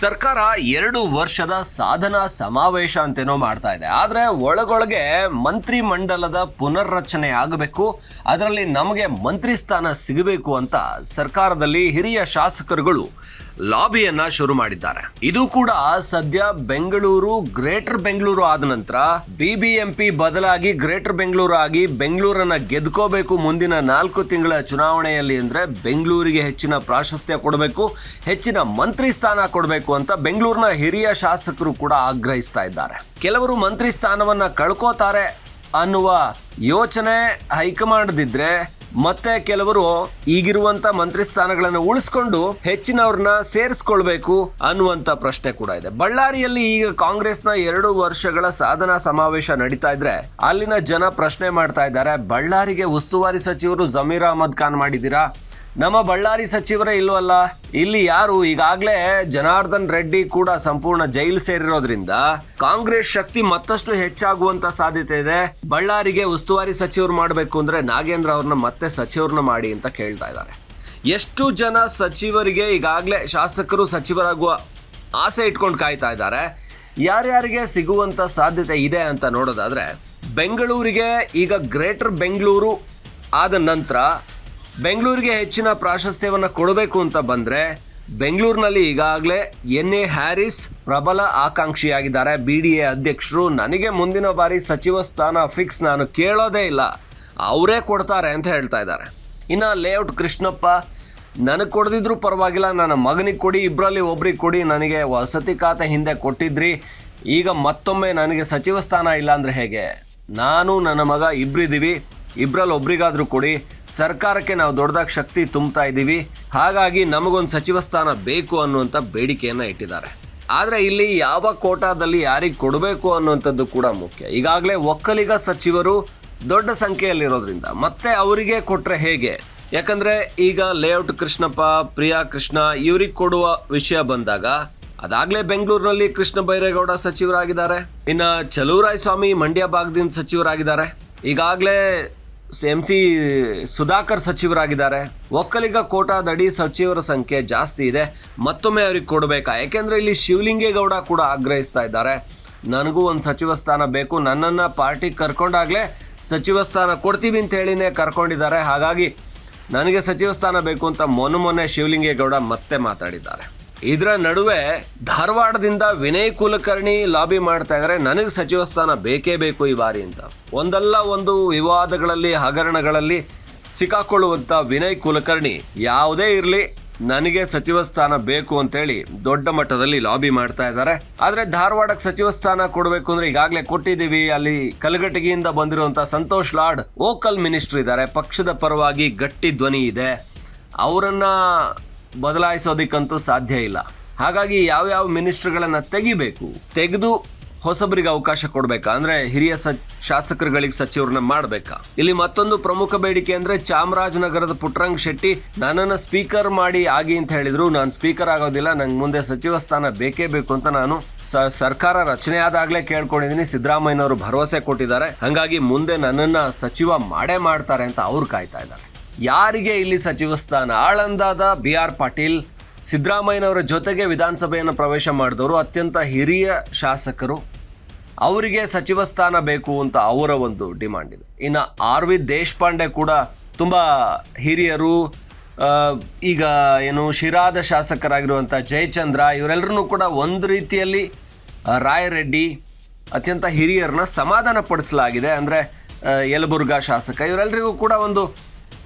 ಸರ್ಕಾರ ಎರಡು ವರ್ಷದ ಸಾಧನಾ ಸಮಾವೇಶ ಅಂತೇನೋ ಮಾಡ್ತಾ ಇದೆ. ಆದರೆ ಒಳಗೊಳಗೆ ಮಂತ್ರಿ ಮಂಡಲದ ಪುನರ್ರಚನೆ ಆಗಬೇಕು, ಅದರಲ್ಲಿ ನಮಗೆ ಮಂತ್ರಿ ಸ್ಥಾನ ಸಿಗಬೇಕು ಅಂತ ಸರ್ಕಾರದಲ್ಲಿ ಹಿರಿಯ ಶಾಸಕರುಗಳು ಲಾಬಿಯನ್ನ ಶುರು ಮಾಡಿದ್ದಾರೆ. ಇದು ಕೂಡ ಸದ್ಯ ಬೆಂಗಳೂರು, ಗ್ರೇಟರ್ ಬೆಂಗಳೂರು ಆದ ನಂತರ ಬಿಬಿಎಂಪಿ ಬದಲಾಗಿ ಗ್ರೇಟರ್ ಬೆಂಗಳೂರು ಆಗಿ ಬೆಂಗಳೂರನ್ನ ಗೆದ್ಕೋಬೇಕು ಮುಂದಿನ ನಾಲ್ಕು ತಿಂಗಳ ಚುನಾವಣೆಯಲ್ಲಿ ಅಂದ್ರೆ ಬೆಂಗಳೂರಿಗೆ ಹೆಚ್ಚಿನ ಪ್ರಾಶಸ್ತ್ಯ ಕೊಡಬೇಕು, ಹೆಚ್ಚಿನ ಮಂತ್ರಿ ಸ್ಥಾನ ಕೊಡಬೇಕು ಅಂತ ಬೆಂಗಳೂರಿನ ಹಿರಿಯ ಶಾಸಕರು ಕೂಡ ಆಗ್ರಹಿಸ್ತಾ ಇದ್ದಾರೆ. ಕೆಲವರು ಮಂತ್ರಿ ಸ್ಥಾನವನ್ನ ಕಳ್ಕೋತಾರೆ ಅನ್ನುವ ಯೋಚನೆ ಹೈಕಮಾಂಡ್ದಿದ್ರೆ ಮತ್ತೆ ಕೆಲವರು ಈಗಿರುವಂತ ಮಂತ್ರಿ ಸ್ಥಾನಗಳನ್ನು ಉಳಿಸ್ಕೊಂಡು ಹೆಚ್ಚಿನವ್ರನ್ನ ಸೇರಿಸ್ಕೊಳ್ಬೇಕು ಅನ್ನುವಂತ ಪ್ರಶ್ನೆ ಕೂಡ ಇದೆ. ಬಳ್ಳಾರಿಯಲ್ಲಿ ಈಗ ಕಾಂಗ್ರೆಸ್ನ ಎರಡು ವರ್ಷಗಳ ಸಾಧನಾ ಸಮಾವೇಶ ನಡೀತಾ ಇದ್ರೆ ಅಲ್ಲಿನ ಜನ ಪ್ರಶ್ನೆ ಮಾಡ್ತಾ ಇದ್ದಾರೆ, ಬಳ್ಳಾರಿಗೆ ಉಸ್ತುವಾರಿ ಸಚಿವರು ಜಮೀರ್ ಅಹಮದ್ ಖಾನ್ ಮಾಡಿದ್ದೀರಾ? ನಮ್ಮ ಬಳ್ಳಾರಿ ಸಚಿವರೇ ಇಲ್ವಲ್ಲ? ಇಲ್ಲಿ ಯಾರು? ಈಗಾಗಲೇ ಜನಾರ್ದನ್ ರೆಡ್ಡಿ ಕೂಡ ಸಂಪೂರ್ಣ ಜೈಲು ಸೇರಿರೋದ್ರಿಂದ ಕಾಂಗ್ರೆಸ್ ಶಕ್ತಿ ಮತ್ತಷ್ಟು ಹೆಚ್ಚಾಗುವಂತ ಸಾಧ್ಯತೆ ಇದೆ. ಬಳ್ಳಾರಿಗೆ ಉಸ್ತುವಾರಿ ಸಚಿವರು ಮಾಡಬೇಕು ಅಂದ್ರೆ ನಾಗೇಂದ್ರ ಅವ್ರನ್ನ ಮತ್ತೆ ಸಚಿವರನ್ನ ಮಾಡಿ ಅಂತ ಕೇಳ್ತಾ ಇದ್ದಾರೆ. ಎಷ್ಟು ಜನ ಸಚಿವರಿಗೆ ಈಗಾಗಲೇ ಶಾಸಕರು ಸಚಿವರಾಗುವ ಆಸೆ ಇಟ್ಕೊಂಡು ಕಾಯ್ತಾ ಇದ್ದಾರೆ. ಯಾರ್ಯಾರಿಗೆ ಸಿಗುವಂತ ಸಾಧ್ಯತೆ ಇದೆ ಅಂತ ನೋಡೋದಾದ್ರೆ, ಬೆಂಗಳೂರಿಗೆ ಈಗ ಗ್ರೇಟರ್ ಬೆಂಗಳೂರು ಆದ ನಂತರ ಬೆಂಗಳೂರಿಗೆ ಹೆಚ್ಚಿನ ಪ್ರಾಶಸ್ತ್ಯವನ್ನು ಕೊಡಬೇಕು ಅಂತ ಬಂದರೆ ಬೆಂಗಳೂರಿನಲ್ಲಿ ಈಗಾಗಲೇ ಎನ್ ಎ ಹ್ಯಾರಿಸ್ ಪ್ರಬಲ ಆಕಾಂಕ್ಷಿಯಾಗಿದ್ದಾರೆ. ಬಿ ಡಿ ಎ ಅಧ್ಯಕ್ಷರು, ನನಗೆ ಮುಂದಿನ ಬಾರಿ ಸಚಿವ ಸ್ಥಾನ ಫಿಕ್ಸ್ ನಾನು ಕೇಳೋದೇ ಇಲ್ಲ. ಅವರೇ ಕೊಡ್ತಾರೆ ಅಂತ ಹೇಳ್ತಾ ಇದ್ದಾರೆ. ಇನ್ನು ಲೇಔಟ್ ಕೃಷ್ಣಪ್ಪ, ನನಗೆ ಕೊಡದಿದ್ರು ಪರವಾಗಿಲ್ಲ, ನನ್ನ ಮಗನಿಗೆ ಕೊಡಿ ಇಬ್ಬರಲ್ಲಿ ಒಬ್ರಿಗೆ ಕೊಡಿ, ನನಗೆ ವಸತಿ ಖಾತೆ ಹಿಂದೆ ಕೊಟ್ಟಿದ್ರಿ. ಈಗ ಮತ್ತೊಮ್ಮೆ ನನಗೆ ಸಚಿವ ಸ್ಥಾನ ಇಲ್ಲ ಅಂದರೆ ಹೇಗೆ? ನಾನು, ನನ್ನ ಮಗ ಇಬ್ಬರಿದ್ದೀವಿ ಇಬ್ಬರಲ್ಲಿ ಒಬ್ರಿಗಾದರೂ ಕೊಡಿ. ಸರ್ಕಾರಕ್ಕೆ ನಾವು ದೊಡ್ಡದಾಗಿ ಶಕ್ತಿ ತುಂಬ್ತಾ ಇದ್ದೀವಿ. ಹಾಗಾಗಿ ನಮಗೊಂದು ಸಚಿವ ಸ್ಥಾನ ಬೇಕು ಅನ್ನುವಂಥ ಬೇಡಿಕೆಯನ್ನು ಇಟ್ಟಿದ್ದಾರೆ. ಆದರೆ ಇಲ್ಲಿ ಯಾವ ಕೋಟಾದಲ್ಲಿ ಯಾರಿಗೆ ಕೊಡಬೇಕು ಅನ್ನುವಂಥದ್ದು ಕೂಡ ಮುಖ್ಯ. ಈಗಾಗಲೇ ಒಕ್ಕಲಿಗ ಸಚಿವರು ದೊಡ್ಡ ಸಂಖ್ಯೆಯಲ್ಲಿರೋದ್ರಿಂದ. ಮತ್ತೆ ಅವರಿಗೆ ಕೊಟ್ಟರೆ ಹೇಗೆ? ಯಾಕಂದರೆ ಈಗ ಲೇಔಟ್ ಕೃಷ್ಣಪ್ಪ, ಪ್ರಿಯಾ ಕೃಷ್ಣ ಇವ್ರಿಗೆ ಕೊಡುವ ವಿಷಯ ಬಂದಾಗ ಅದಾಗಲೇ ಬೆಂಗಳೂರಿನಲ್ಲಿ ಕೃಷ್ಣ ಬೈರೇಗೌಡ ಸಚಿವರಾಗಿದ್ದಾರೆ. ಇನ್ನು ಚಲುವರಾಯ ಸ್ವಾಮಿ ಮಂಡ್ಯ ಭಾಗದಿಂದ ಸಚಿವರಾಗಿದ್ದಾರೆ. ಈಗಾಗಲೇ ಎಂ ಸಿ ಸುಧಾಕರ್ ಸಚಿವರಾಗಿದ್ದಾರೆ. ಒಕ್ಕಲಿಗ ಕೋಟಾದಡಿ ಸಚಿವರ ಸಂಖ್ಯೆ ಜಾಸ್ತಿ ಇದೆ. ಮತ್ತೊಮ್ಮೆ ಅವ್ರಿಗೆ ಕೊಡಬೇಕಾ? ಯಾಕೆಂದರೆ ಇಲ್ಲಿ ಶಿವಲಿಂಗೇಗೌಡ ಕೂಡ ಆಗ್ರಹಿಸ್ತಾ ಇದ್ದಾರೆ. ನನಗೂ ಒಂದು ಸಚಿವ ಸ್ಥಾನ ಬೇಕು. ನನ್ನನ್ನು ಪಾರ್ಟಿ ಕರ್ಕೊಂಡಾಗಲೇ ಸಚಿವ ಸ್ಥಾನ ಕೊಡ್ತೀವಿ ಅಂತ ಹೇಳಿನೇ ಕರ್ಕೊಂಡಿದ್ದಾರೆ. ಹಾಗಾಗಿ ನನಗೆ ಸಚಿವ ಸ್ಥಾನ ಬೇಕು ಅಂತ ಮೊನ್ನೆ ಮೊನ್ನೆ ಶಿವಲಿಂಗೇಗೌಡ ಮತ್ತೆ ಮಾತಾಡಿದ್ದಾರೆ. ಇದರ ನಡುವೆ ಧಾರವಾಡದಿಂದ ವಿನಯ್ ಕುಲಕರ್ಣಿ ಲಾಬಿ ಮಾಡ್ತಾ ಇದ್ದಾರೆ ನನಗೆ ಸಚಿವ ಸ್ಥಾನ ಬೇಕೇ ಬೇಕು ಈ ಬಾರಿ ಅಂತ. ಒಂದಲ್ಲ ಒಂದು ವಿವಾದಗಳಲ್ಲಿ, ಹಗರಣಗಳಲ್ಲಿ ಸಿಕ್ಕಾಕೊಳ್ಳುವಂಥ ವಿನಯ್ ಕುಲಕರ್ಣಿ ಯಾವುದೇ ಇರಲಿ, ನನಗೆ ಸಚಿವ ಸ್ಥಾನ ಬೇಕು ಅಂತೇಳಿ ದೊಡ್ಡ ಮಟ್ಟದಲ್ಲಿ ಲಾಬಿ ಮಾಡ್ತಾ ಇದ್ದಾರೆ ಆದರೆ ಧಾರವಾಡಕ್ಕೆ ಸಚಿವ ಸ್ಥಾನ ಕೊಡಬೇಕು ಅಂದರೆ ಈಗಾಗಲೇ ಕೊಟ್ಟಿದ್ದೀವಿ. ಅಲ್ಲಿ ಕಲಘಟಗಿಯಿಂದ ಬಂದಿರುವಂಥ ಸಂತೋಷ್ ಲಾಡ್, ವೋಕಲ್ ಮಿನಿಸ್ಟರ್ ಇದ್ದಾರೆ. ಪಕ್ಷದ ಪರವಾಗಿ ಗಟ್ಟಿ ಧ್ವನಿ ಇದೆ. ಅವರನ್ನ ಬದಲಾಯಿಸೋದಕ್ಕಂತೂ ಸಾಧ್ಯ ಇಲ್ಲ. ಹಾಗಾಗಿ ಯಾವ್ಯಾವ ಮಿನಿಸ್ಟರ್ಗಳನ್ನ ತೆಗಿಬೇಕು? ತೆಗೆದು ಹೊಸಬರಿಗೆ ಅವಕಾಶ ಕೊಡಬೇಕಾ? ಅಂದ್ರೆ ಹಿರಿಯ ಶಾಸಕರುಗಳಿಗೆ ಸಚಿವರನ್ನ ಮಾಡಬೇಕಾ? ಇಲ್ಲಿ ಮತ್ತೊಂದು ಪ್ರಮುಖ ಬೇಡಿಕೆ ಅಂದ್ರೆ ಚಾಮರಾಜನಗರದ ಪುಟ್ರಂಗ್ ಶೆಟ್ಟಿ, ನನ್ನನ್ನ ಸ್ಪೀಕರ್ ಮಾಡಿ ಆಗಿ ಅಂತ ಹೇಳಿದ್ರು. ನಾನು ಸ್ಪೀಕರ್ ಆಗೋದಿಲ್ಲ, ನಂಗೆ ಮುಂದೆ ಸಚಿವ ಸ್ಥಾನ ಬೇಕೇ ಬೇಕು ಅಂತ ನಾನು ಸರ್ಕಾರ ರಚನೆ ಆದಾಗಲೇ ಕೇಳ್ಕೊಂಡಿದ್ದೀನಿ ಸಿದ್ದರಾಮಯ್ಯನವರು ಭರವಸೆ ಕೊಟ್ಟಿದ್ದಾರೆ. ಹಂಗಾಗಿ ಮುಂದೆ ನನ್ನನ್ನ ಸಚಿವ ಮಾಡೇ ಮಾಡ್ತಾರೆ ಅಂತ ಅವ್ರು ಕಾಯ್ತಾ ಇದ್ದಾರೆ. ಯಾರಿಗೆ ಇಲ್ಲಿ ಸಚಿವ ಸ್ಥಾನ? ಆಳಂದಾದ ಬಿ ಆರ್ ಪಾಟೀಲ್, ಸಿದ್ದರಾಮಯ್ಯನವರ ಜೊತೆಗೆ ವಿಧಾನಸಭೆಯನ್ನು ಪ್ರವೇಶ ಮಾಡಿದವರು ಅತ್ಯಂತ ಹಿರಿಯ ಶಾಸಕರು. ಅವರಿಗೆ ಸಚಿವ ಸ್ಥಾನ ಬೇಕು ಅಂತ ಅವರ ಒಂದು ಡಿಮಾಂಡ್ ಇದೆ. ಇನ್ನು ಆರ್ ವಿ ದೇಶಪಾಂಡೆ ಕೂಡ ತುಂಬ ಹಿರಿಯರು ಈಗ ಏನು ಶಿರಾದ ಶಾಸಕರಾಗಿರುವಂಥ ಜಯಚಂದ್ರ ಇವರೆಲ್ಲರೂ ಕೂಡ ಒಂದು ರೀತಿಯಲ್ಲಿ ರಾಯರೆಡ್ಡಿ ಅತ್ಯಂತ ಹಿರಿಯರನ್ನ ಸಮಾಧಾನ ಪಡಿಸಲಾಗಿದೆ ಅಂದರೆ ಯಲಬುರ್ಗಾ ಶಾಸಕ ಇವರೆಲ್ಲರಿಗೂ ಕೂಡ ಒಂದು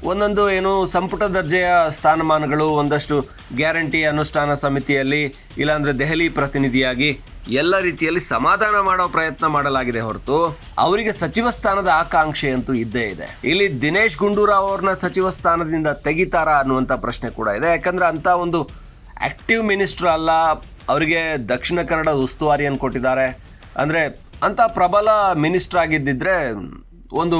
ಒಂದೊಂದು ಏನು ಸಂಪುಟ ದರ್ಜೆಯ ಸ್ಥಾನಮಾನಗಳು, ಒಂದಷ್ಟು ಗ್ಯಾರಂಟಿ ಅನುಷ್ಠಾನ ಸಮಿತಿಯಲ್ಲಿ, ಇಲ್ಲಾಂದ್ರೆ ದೆಹಲಿ ಪ್ರತಿನಿಧಿಯಾಗಿ ಎಲ್ಲ ರೀತಿಯಲ್ಲಿ ಸಮಾಧಾನ ಮಾಡೋ ಪ್ರಯತ್ನ ಮಾಡಲಾಗಿದೆ ಹೊರತು ಅವರಿಗೆ ಸಚಿವ ಸ್ಥಾನದ ಆಕಾಂಕ್ಷೆ ಅಂತೂ ಇದ್ದೇ ಇದೆ. ಇಲ್ಲಿ ದಿನೇಶ್ ಗುಂಡೂರಾವ್ ಅವ್ರನ್ನ ಸಚಿವ ಸ್ಥಾನದಿಂದ ತೆಗಿತಾರಾ ಅನ್ನುವಂಥ ಪ್ರಶ್ನೆ ಕೂಡ ಇದೆ. ಯಾಕಂದ್ರೆ ಅಂತ ಒಂದು ಆಕ್ಟಿವ್ ಮಿನಿಸ್ಟರ್ ಅಲ್ಲ, ಅವರಿಗೆ ದಕ್ಷಿಣ ಕನ್ನಡ ಉಸ್ತುವಾರಿಯನ್ನು ಕೊಟ್ಟಿದ್ದಾರೆ. ಅಂದರೆ ಅಂತ ಪ್ರಬಲ ಮಿನಿಸ್ಟರ್ ಆಗಿದ್ದಿದ್ರೆ ಒಂದು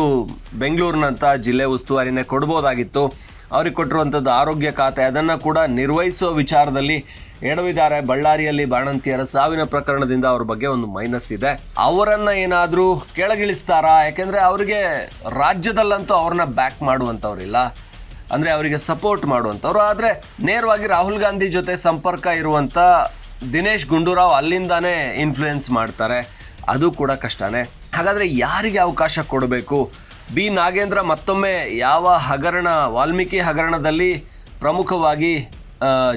ಬೆಂಗಳೂರಿನಂಥ ಜಿಲ್ಲೆ ಉಸ್ತುವಾರಿನೇ ಕೊಡ್ಬೋದಾಗಿತ್ತು. ಅವ್ರಿಗೆ ಕೊಟ್ಟಿರುವಂಥದ್ದು ಆರೋಗ್ಯ ಖಾತೆ, ಅದನ್ನು ಕೂಡ ನಿರ್ವಹಿಸೋ ವಿಚಾರದಲ್ಲಿ ಎಡವಿದ್ದಾರೆ. ಬಳ್ಳಾರಿಯಲ್ಲಿ ಬಾಣಂತಿಯರ ಸಾವಿನ ಪ್ರಕರಣದಿಂದ ಅವ್ರ ಬಗ್ಗೆ ಒಂದು ಮೈನಸ್ ಇದೆ. ಅವರನ್ನ ಏನಾದರೂ ಕೆಳಗಿಳಿಸ್ತಾರಾ? ಯಾಕೆಂದರೆ ಅವರಿಗೆ ರಾಜ್ಯದಲ್ಲಂತೂ ಅವ್ರನ್ನ ಬ್ಯಾಕ್ ಮಾಡುವಂಥವ್ರಿಲ್ಲ. ಅಂದರೆ ಅವರಿಗೆ ಸಪೋರ್ಟ್ ಮಾಡುವಂಥವ್ರು. ಆದರೆ ನೇರವಾಗಿ ರಾಹುಲ್ ಗಾಂಧಿ ಜೊತೆ ಸಂಪರ್ಕ ಇರುವಂಥ ದಿನೇಶ್ ಗುಂಡೂರಾವ್ ಅಲ್ಲಿಂದಾನೇ ಇನ್ಫ್ಲೂಯೆನ್ಸ್ ಮಾಡ್ತಾರೆ. ಅದು ಕೂಡ ಕಷ್ಟನೇ. ಹಾಗಾದರೆ ಯಾರಿಗೆ ಅವಕಾಶ ಕೊಡಬೇಕು? ಬಿ. ನಾಗೇಂದ್ರ ಮತ್ತೊಮ್ಮೆ ಯಾವ ಹಗರಣ, ವಾಲ್ಮೀಕಿ ಹಗರಣದಲ್ಲಿ ಪ್ರಮುಖವಾಗಿ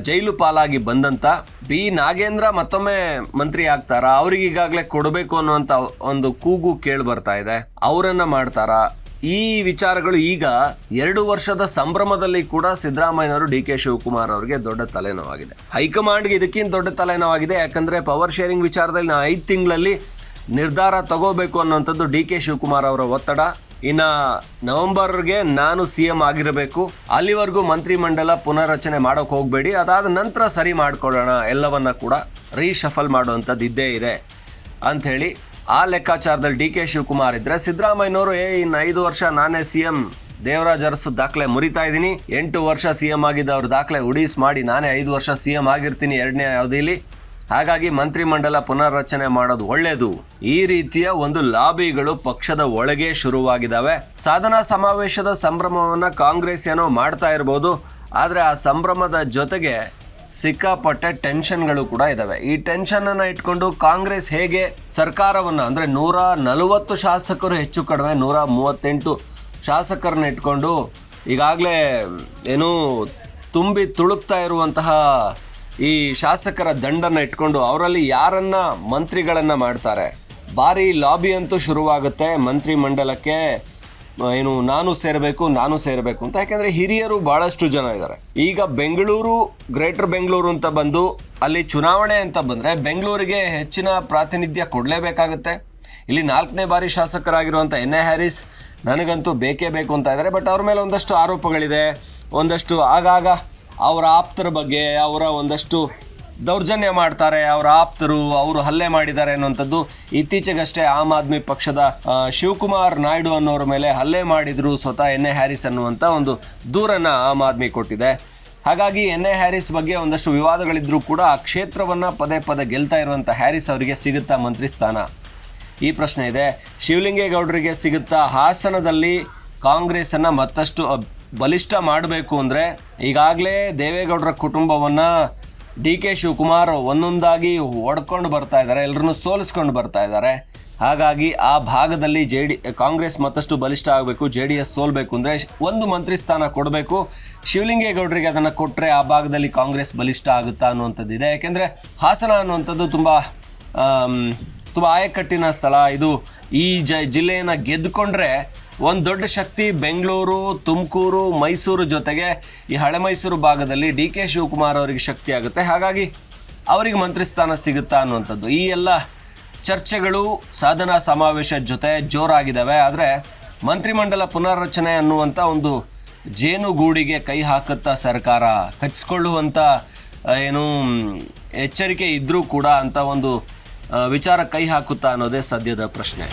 ಜೈಲು ಪಾಲಾಗಿ ಬಂದಂತ ಬಿ. ನಾಗೇಂದ್ರ ಮತ್ತೊಮ್ಮೆ ಮಂತ್ರಿ ಆಗ್ತಾರಾ? ಅವ್ರಿಗೆ ಈಗಾಗಲೇ ಕೊಡಬೇಕು ಅನ್ನುವಂಥ ಒಂದು ಕೂಗು ಕೇಳಿ ಬರ್ತಾ ಇದೆ. ಅವರನ್ನ ಮಾಡ್ತಾರಾ? ಈ ವಿಚಾರಗಳು ಈಗ ಎರಡು ವರ್ಷದ ಸಂಭ್ರಮದಲ್ಲಿ ಕೂಡ ಸಿದ್ದರಾಮಯ್ಯನವರು ಡಿ. ಕೆ. ಶಿವಕುಮಾರ್ ಅವರಿಗೆ ದೊಡ್ಡ ತಲೆನೋವಾಗಿದೆ. ಹೈಕಮಾಂಡ್ಗೆ ಇದಕ್ಕಿಂತ ದೊಡ್ಡ ತಲೆನೋವಾಗಿದೆ. ಯಾಕಂದ್ರೆ ಪವರ್ ಶೇರಿಂಗ್ ವಿಚಾರದಲ್ಲಿ ನಾವು ಐದು ತಿಂಗಳಲ್ಲಿ ನಿರ್ಧಾರ ತಗೋಬೇಕು ಅನ್ನೋಂಥದ್ದು ಡಿ ಕೆ ಶಿವಕುಮಾರ್ ಅವರ ಒತ್ತಡ. ಇನ್ನ ನವೆಂಬರ್ಗೆ ನಾನು ಸಿ ಎಂ ಆಗಿರಬೇಕು. ಅಲ್ಲಿವರೆಗೂ ಮಂತ್ರಿಮಂಡಲ ಪುನರ್ರಚನೆ ಮಾಡೋಕೆ ಹೋಗಬೇಡಿ. ಅದಾದ ನಂತರ ಸರಿ ಮಾಡಿಕೊಳ್ಳೋಣ. ಎಲ್ಲವನ್ನ ಕೂಡ ರೀಶಫಲ್ ಮಾಡುವಂಥದ್ದು ಇದ್ದೇ ಇದೆ ಅಂಥೇಳಿ ಆ ಲೆಕ್ಕಾಚಾರದಲ್ಲಿ ಡಿ ಕೆ ಶಿವಕುಮಾರ್ ಇದ್ದರೆ ಸಿದ್ದರಾಮಯ್ಯನವರು, ಏ, ಇನ್ನು ಐದು ವರ್ಷ ನಾನೇ ಸಿ ಎಂ ದೇವರಾಜ್ ಅರಸು ದಾಖಲೆ ಮುರಿತಾ ಇದ್ದೀನಿ. ಎಂಟು ವರ್ಷ ಸಿ ಎಂ ಆಗಿದ್ದವ್ರ ದಾಖಲೆ ಉಡೀಸ್ ಮಾಡಿ. ನಾನೇ ಐದು ವರ್ಷ ಸಿ ಎಂ ಆಗಿರ್ತೀನಿ. ಎರಡನೇ ಅವಧಿಯಲ್ಲಿ ಹಾಗಾಗಿ ಮಂತ್ರಿಮಂಡಲ ಪುನರ್ರಚನೆ ಮಾಡೋದು ಒಳ್ಳೆಯದು ಈ ರೀತಿಯ ಒಂದು ಲಾಬಿಗಳು ಪಕ್ಷದ ಒಳಗೆ ಶುರುವಾಗಿದ್ದಾವೆ ಸಾಧನಾ ಸಮಾವೇಶದ ಸಂಭ್ರಮವನ್ನು ಕಾಂಗ್ರೆಸ್ ಏನೋ ಮಾಡ್ತಾ ಇರ್ಬೋದು. ಆದರೆ ಆ ಸಂಭ್ರಮದ ಜೊತೆಗೆ ಸಿಕ್ಕಾಪಟ್ಟೆ ಟೆನ್ಷನ್ಗಳು ಕೂಡ ಇದಾವೆ. ಈ ಟೆನ್ಷನ್ ಅನ್ನ ಇಟ್ಕೊಂಡು ಕಾಂಗ್ರೆಸ್ ಹೇಗೆ ಸರ್ಕಾರವನ್ನ ಅಂದ್ರೆ ನೂರ ನಲವತ್ತು ಶಾಸಕರು ಹೆಚ್ಚು ಕಡಿಮೆ, ನೂರ ಮೂವತ್ತೆಂಟು ಶಾಸಕರನ್ನ ಇಟ್ಕೊಂಡು ಈಗಾಗಲೇ ಏನು ತುಂಬಿ ತುಳುಕ್ತಾ ಇರುವಂತಹ ಈ ಶಾಸಕರ ದಂಡನ್ನು ಇಟ್ಕೊಂಡು ಅವರಲ್ಲಿ ಯಾರನ್ನ ಮಂತ್ರಿಗಳನ್ನು ಮಾಡ್ತಾರೆ? ಭಾರಿ ಲಾಬಿ ಅಂತೂ ಶುರುವಾಗುತ್ತೆ. ಮಂತ್ರಿ ಮಂಡಲಕ್ಕೆ ಏನು, ನಾನು ಸೇರಬೇಕು ನಾನು ಸೇರಬೇಕು ಅಂತ. ಯಾಕೆಂದರೆ ಹಿರಿಯರು ಬಹಳಷ್ಟು ಜನ ಇದ್ದಾರೆ. ಈಗ ಬೆಂಗಳೂರು, ಗ್ರೇಟರ್ ಬೆಂಗಳೂರು ಅಂತ ಬಂದು, ಅಲ್ಲಿ ಚುನಾವಣೆ ಅಂತ ಬಂದ್ರೆ ಬೆಂಗಳೂರಿಗೆ ಹೆಚ್ಚಿನ ಪ್ರಾತಿನಿಧ್ಯ ಕೊಡಲೇಬೇಕಾಗುತ್ತೆ. ಇಲ್ಲಿ ನಾಲ್ಕನೇ ಬಾರಿ ಶಾಸಕರಾಗಿರುವಂಥ ಎನ್ ಎ ಹ್ಯಾರಿಸ್ ನನಗಂತೂ ಬೇಕೇ ಬೇಕು ಅಂತ ಇದ್ದಾರೆ. ಬಟ್ ಅವ್ರ ಮೇಲೆ ಒಂದಷ್ಟು ಆರೋಪಗಳಿದೆ. ಒಂದಷ್ಟು ಆಗಾಗ ಅವರ ಆಪ್ತರ ಬಗ್ಗೆ, ಅವರ ಒಂದಷ್ಟು ದೌರ್ಜನ್ಯ ಮಾಡ್ತಾರೆ, ಅವರ ಆಪ್ತರು ಅವರು ಹಲ್ಲೆ ಮಾಡಿದ್ದಾರೆ ಅನ್ನುವಂಥದ್ದು ಇತ್ತೀಚೆಗಷ್ಟೇ ಆಮ್ ಆದ್ಮಿ ಪಕ್ಷದ ಶಿವಕುಮಾರ್ ನಾಯ್ಡು ಅನ್ನೋರ ಮೇಲೆ ಹಲ್ಲೆ ಮಾಡಿದ್ರು ಸ್ವತಃ ಎನ್ ಎ ಹ್ಯಾರಿಸ್ ಅನ್ನುವಂಥ ಒಂದು ದೂರನ್ನು ಆಮ್ ಆದ್ಮಿ ಕೊಟ್ಟಿದೆ. ಹಾಗಾಗಿ ಎನ್ ಎ ಹ್ಯಾರಿಸ್ ಬಗ್ಗೆ ಒಂದಷ್ಟು ವಿವಾದಗಳಿದ್ರೂ ಕೂಡ ಆ ಕ್ಷೇತ್ರವನ್ನು ಪದೇ ಪದೇ ಗೆಲ್ತಾ ಇರುವಂಥ ಹ್ಯಾರಿಸ್ ಅವರಿಗೆ ಸಿಗುತ್ತಾ ಮಂತ್ರಿ ಸ್ಥಾನ? ಈ ಪ್ರಶ್ನೆ ಇದೆ. ಶಿವಲಿಂಗೇಗೌಡರಿಗೆ ಸಿಗುತ್ತಾ ಹಾಸನದಲ್ಲಿ ಕಾಂಗ್ರೆಸ್ಸನ್ನು ಮತ್ತಷ್ಟು ಬಲಿಷ್ಠ ಮಾಡಬೇಕು ಅಂದರೆ ಈಗಾಗಲೇ ದೇವೇಗೌಡರ ಕುಟುಂಬವನ್ನು ಡಿ ಕೆ ಶಿವಕುಮಾರ್ ಒಂದೊಂದಾಗಿ ಒಡ್ಕೊಂಡು ಬರ್ತಾ ಇದ್ದಾರೆ ಎಲ್ಲರನ್ನೂ ಸೋಲಿಸ್ಕೊಂಡು ಬರ್ತಾ ಇದ್ದಾರೆ. ಹಾಗಾಗಿ ಆ ಭಾಗದಲ್ಲಿ ಜೆ ಡಿ ಕಾಂಗ್ರೆಸ್ ಮತ್ತಷ್ಟು ಬಲಿಷ್ಠ ಆಗಬೇಕು ಜೆ ಡಿ ಎಸ್ ಸೋಲಬೇಕು ಅಂದರೆ ಒಂದು ಮಂತ್ರಿ ಸ್ಥಾನ ಕೊಡಬೇಕು. ಶಿವಲಿಂಗೇಗೌಡರಿಗೆ ಅದನ್ನು ಕೊಟ್ಟರೆ ಆ ಭಾಗದಲ್ಲಿ ಕಾಂಗ್ರೆಸ್ ಬಲಿಷ್ಠ ಆಗುತ್ತಾ ಅನ್ನುವಂಥದ್ದು ಇದೆ ಯಾಕೆಂದರೆ ಹಾಸನ ಅನ್ನುವಂಥದ್ದು ತುಂಬ ತುಂಬ ಆಯಕಟ್ಟಿನ ಸ್ಥಳ. ಇದು ಈ ಜ, ಜಿಲ್ಲೆಯನ್ನು ಗೆದ್ದುಕೊಂಡ್ರೆ ಒಂದು ದೊಡ್ಡ ಶಕ್ತಿ ಬೆಂಗಳೂರು, ತುಮಕೂರು, ಮೈಸೂರು ಜೊತೆಗೆ ಈ ಹಳೆ ಮೈಸೂರು ಭಾಗದಲ್ಲಿ ಡಿ ಕೆ ಶಿವಕುಮಾರ್ ಅವರಿಗೆ ಶಕ್ತಿ ಆಗುತ್ತೆ. ಹಾಗಾಗಿ ಅವರಿಗೆ ಮಂತ್ರಿ ಸ್ಥಾನ ಸಿಗುತ್ತಾ ಅನ್ನುವಂಥದ್ದು. ಈ ಎಲ್ಲ ಚರ್ಚೆಗಳು, ಸಾಧನಾ ಸಮಾವೇಶ ಜೊತೆ ಜೋರಾಗಿದ್ದಾವೆ. ಆದರೆ ಮಂತ್ರಿಮಂಡಲ ಪುನರ್ರಚನೆ ಅನ್ನುವಂಥ ಒಂದು ಜೇನುಗೂಡಿಗೆ ಕೈ ಹಾಕುತ್ತಾ ಸರ್ಕಾರ ಕಚ್ಚಿಕೊಳ್ಳುವಂಥ ಏನು ಎಚ್ಚರಿಕೆ ಇದ್ದರೂ ಕೂಡ ಅಂತ ಒಂದು ವಿಚಾರ ಕೈ ಹಾಕುತ್ತಾ ಅನ್ನೋದೇ ಸದ್ಯದ ಪ್ರಶ್ನೆ.